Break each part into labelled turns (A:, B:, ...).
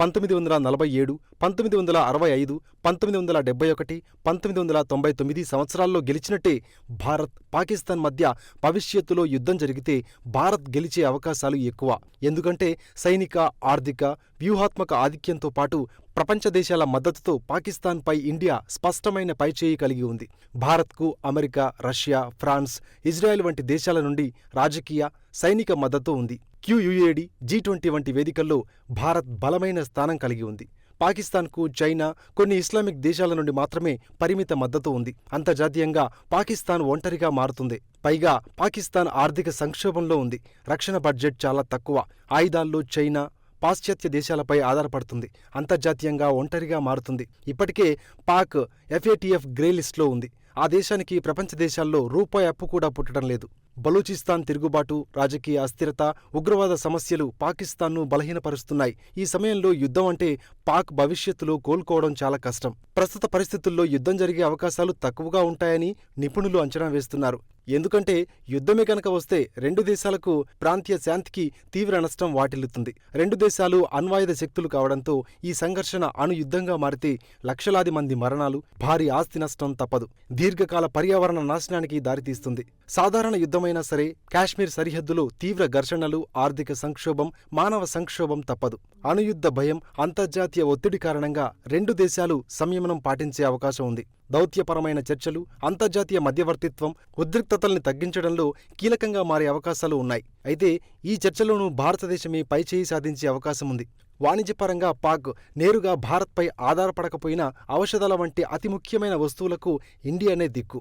A: పంతొమ్మిది వందల నలభై ఏడు పంతొమ్మిది వందల అరవై ఐదు పంతొమ్మిది వందల డెబ్బై ఒకటి పంతొమ్మిది వందల తొంభై తొమ్మిది సంవత్సరాల్లో గెలిచినట్టే భారత్ పాకిస్తాన్ మధ్య భవిష్యత్తులో యుద్ధం జరిగితే భారత్ గెలిచే అవకాశాలు ఎక్కువ. ఎందుకంటే సైనిక ఆర్థిక వ్యూహాత్మక ఆధిక్యంతో పాటు ప్రపంచ దేశాల మద్దతుతో పాకిస్తాన్పై ఇండియా స్పష్టమైన పైచేయి కలిగి ఉంది. భారత్కు అమెరికా రష్యా ఫ్రాన్స్ ఇజ్రాయెల్ వంటి దేశాల నుండి రాజకీయ సైనిక మద్దతు ఉంది. క్యూయుఏడి జీ ట్వంటీ వంటి వేదికల్లో భారత్ బలమైన స్థానం కలిగి ఉంది. పాకిస్తాన్కు చైనా కొన్ని ఇస్లామిక్ దేశాల నుండి మాత్రమే పరిమిత మద్దతు ఉంది. అంతర్జాతీయంగా పాకిస్తాన్ ఒంటరిగా మారుతుంది. పైగా పాకిస్తాన్ ఆర్థిక సంక్షోభంలో ఉంది. రక్షణ బడ్జెట్ చాలా తక్కువ. ఆయుధాల్లో చైనా పాశ్చాత్య దేశాలపై ఆధారపడుతుంది. అంతర్జాతీయంగా ఒంటరిగా మారుతుంది. ఇప్పటికే పాక్ ఎఫ్ఏటిఎఫ్ గ్రే లిస్ట్లో ఉంది. ఆ దేశానికి ప్రపంచ దేశాల్లో రూపాయి అప్పు కూడా పుట్టడం లేదు. బలూచిస్తాన్ తిరుగుబాటు రాజకీయ అస్థిరత ఉగ్రవాద సమస్యలు పాకిస్తాన్ను బలహీనపరుస్తున్నాయి. ఈ సమయంలో యుద్ధం అంటే పాక్ భవిష్యత్తులో కోలుకోవడం చాలా కష్టం. ప్రస్తుత పరిస్థితుల్లో యుద్ధం జరిగే అవకాశాలు తక్కువగా ఉంటాయని నిపుణులు అంచనా వేస్తున్నారు. ఎందుకంటే యుద్ధమే కనుక వస్తే రెండు దేశాలకు ప్రాంతీయ శాంతికి తీవ్ర నష్టం వాటిల్లుతుంది. రెండు దేశాలు అణ్వాయుధ శక్తులు కావడంతో ఈ సంఘర్షణ అణుయుద్ధంగా మారితే లక్షలాది మంది మరణాలు భారీ ఆస్తి నష్టం తప్పదు. దీర్ఘకాల పర్యావరణ నాశనానికి దారితీస్తుంది. సాధారణ యుద్ధమైనా సరే కాశ్మీర్ సరిహద్దులో తీవ్ర ఘర్షణలు ఆర్థిక సంక్షోభం మానవ సంక్షోభం తప్పదు. అణుయుద్ధ భయం అంతర్జాతీయ ఒత్తిడి కారణంగా రెండు దేశాలు సంయమనం పాటించే అవకాశం ఉంది. దౌత్యపరమైన చర్చలు అంతర్జాతీయ మధ్యవర్తిత్వం ఉద్రిక్తతల్ని తగ్గించడంలో కీలకంగా మారే అవకాశాలు ఉన్నాయి. అయితే ఈ చర్చలోనూ భారతదేశమే పైచేయి సాధించే అవకాశం ఉంది. వాణిజ్యపరంగా పాక్ నేరుగా భారత్పై ఆధారపడకపోయినా ఔషధాల వంటి అతి ముఖ్యమైన వస్తువులకు ఇండియానే దిక్కు.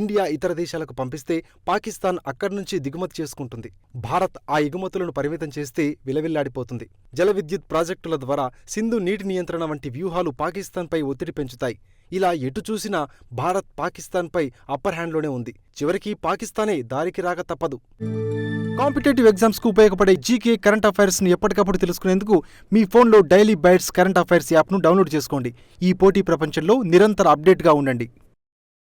A: ఇండియా ఇతర దేశాలకు పంపిస్తే పాకిస్తాన్ అక్కడి నుంచి దిగుమతి చేసుకుంటుంది. భారత్ ఆ ఎగుమతులను పరిమితం చేస్తే విలవిల్లాడిపోతుంది. జల విద్యుత్ ప్రాజెక్టుల ద్వారా సింధు నీటి నియంత్రణ వంటి వ్యూహాలు పాకిస్తాన్పై ఒత్తిడి పెంచుతాయి. ఇలా ఎటు చూసినా భారత్ పాకిస్తాన్పై అప్పర్ హ్యాండ్లోనే ఉంది. చివరికి పాకిస్తానే దారికి రాక తప్పదు. కాంపిటేటివ్ ఎగ్జామ్స్కు ఉపయోగపడే జీకే కరెంట్ అఫైర్స్ని ఎప్పటికప్పుడు తెలుసుకునేందుకు మీ ఫోన్లో డైలీ బైట్స్ కరెంట్ అఫైర్స్ యాప్ను డౌన్లోడ్ చేసుకోండి. ఈ పోటీ ప్రపంచంలో నిరంతర అప్డేట్గా ఉండండి.